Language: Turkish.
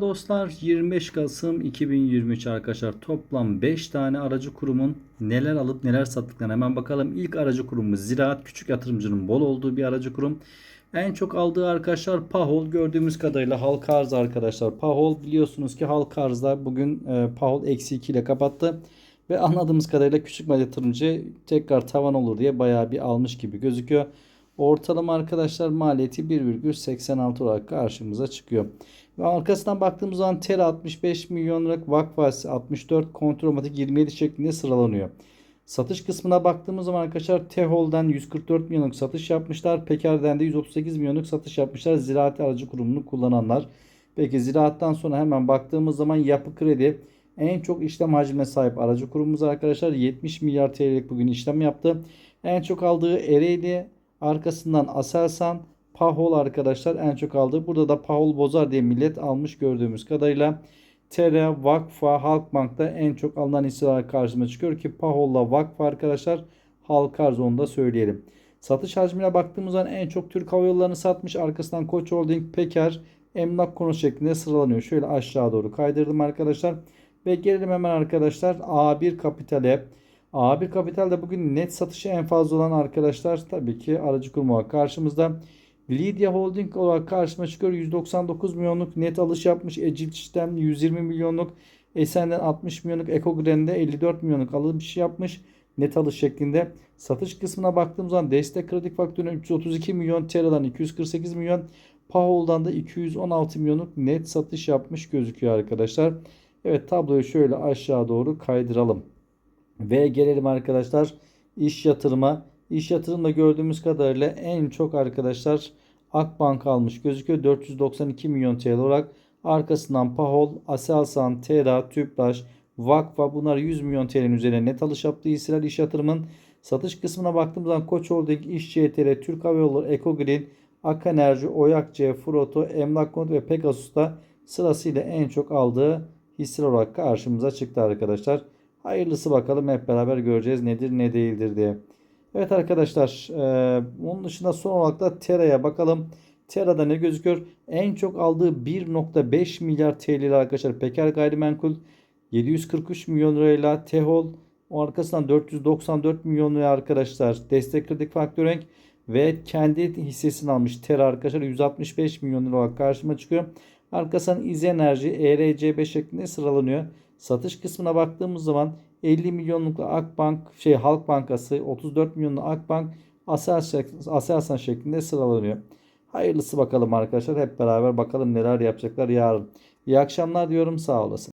Dostlar 25 Kasım 2023 arkadaşlar toplam 5 tane aracı kurumun neler alıp neler sattıklarına hemen bakalım. İlk aracı kurumumuz Ziraat küçük yatırımcının bol olduğu bir aracı kurum. En çok aldığı arkadaşlar Pahol gördüğümüz kadarıyla halka arz arkadaşlar. Pahol biliyorsunuz ki halka arzda bugün e, Pahol eksi 2 ile kapattı. Ve anladığımız kadarıyla küçük yatırımcı tekrar tavan olur diye bayağı bir almış gibi gözüküyor. Ortalama arkadaşlar maliyeti 1,86 olarak karşımıza çıkıyor. Ve arkasından baktığımız zaman Tera 65 milyon liralık Vakfası 64 Kontromatik 27 şeklinde sıralanıyor. Satış kısmına baktığımız zaman arkadaşlar Tehol'den 144 milyonluk satış yapmışlar. Peker'den de 138 milyonluk satış yapmışlar. Ziraat aracı kurumunu kullananlar. Peki ziraattan sonra hemen baktığımız zaman yapı kredi en çok işlem hacmine sahip aracı kurumumuz arkadaşlar 70 milyar TL'lik bugün işlem yaptı. En çok aldığı Ereğli arkasından Aselsan Pahol arkadaşlar en çok aldı. Burada da Pahol Bozar diye millet almış gördüğümüz kadarıyla. Tere, Vakfa, Halkbank'ta en çok alınan hisseler karşıma çıkıyor ki Pahol'la Vakfa arkadaşlar halk arz onu da söyleyelim. Satış hacmine baktığımız zaman en çok Türk Hava Yolları'nı satmış. Arkasından Koç Holding, Peker, Emlak Konusu şeklinde sıralanıyor. Şöyle aşağı doğru kaydırdım arkadaşlar. Ve gelelim hemen arkadaşlar A1 Kapital'e. A1 Kapital'de bugün net satışı en fazla olan arkadaşlar tabii ki aracı kurma karşımızda. Lydia Holding olarak karşıma çıkıyor. 199 milyonluk net alış yapmış. Ecilç'ten 120 milyonluk. Esen'den 60 milyonluk. Ecogren'de 54 milyonluk alış yapmış. Net alış şeklinde. Satış kısmına baktığım zaman destek kredi faktörüne 332 milyon. Tera'dan 248 milyon. Pahol'dan da 216 milyonluk net satış yapmış gözüküyor arkadaşlar. Evet tabloyu şöyle aşağı doğru kaydıralım. Ve gelelim arkadaşlar iş yatırıma. İş yatırımda gördüğümüz kadarıyla en çok arkadaşlar Akbank almış gözüküyor. 492 milyon TL olarak. Arkasından Pahol, Aselsan, Tera, Tüpraş, Vakfa bunlar 100 milyon TL'nin üzerine net alış yaptığı hisseler iş yatırımın. Satış kısmına baktığımız zaman Koç Holding, İş CTR, Türk Hava Yolları, Ekogreen, Ak Enerji, Oyakçe, Froto, Emlak Konut ve Pegasus'ta sırasıyla en çok aldığı hisseler olarak karşımıza çıktı arkadaşlar. Hayırlısı bakalım hep beraber göreceğiz nedir ne değildir diye. Evet arkadaşlar e, onun dışında son olarak da Tera'ya bakalım. Tera'da ne gözüküyor? En çok aldığı 1.5 milyar TL arkadaşlar. Peker Gayrimenkul 743 milyon lirayla Tehol o arkasından 494 milyon lira arkadaşlar. Destek Kredi Faktöreng ve kendi hissesini almış Tera arkadaşlar 165 milyon lira olarak karşıma çıkıyor. Arkasından İz Enerji ERC5 şeklinde sıralanıyor. Satış kısmına baktığımız zaman 50 milyonluk Akbank şey Halk Bankası 34 milyonluk Akbank Aselsan şeklinde sıralanıyor. Hayırlısı bakalım arkadaşlar. Hep beraber bakalım neler yapacaklar yarın. İyi akşamlar diyorum. Sağ olasın.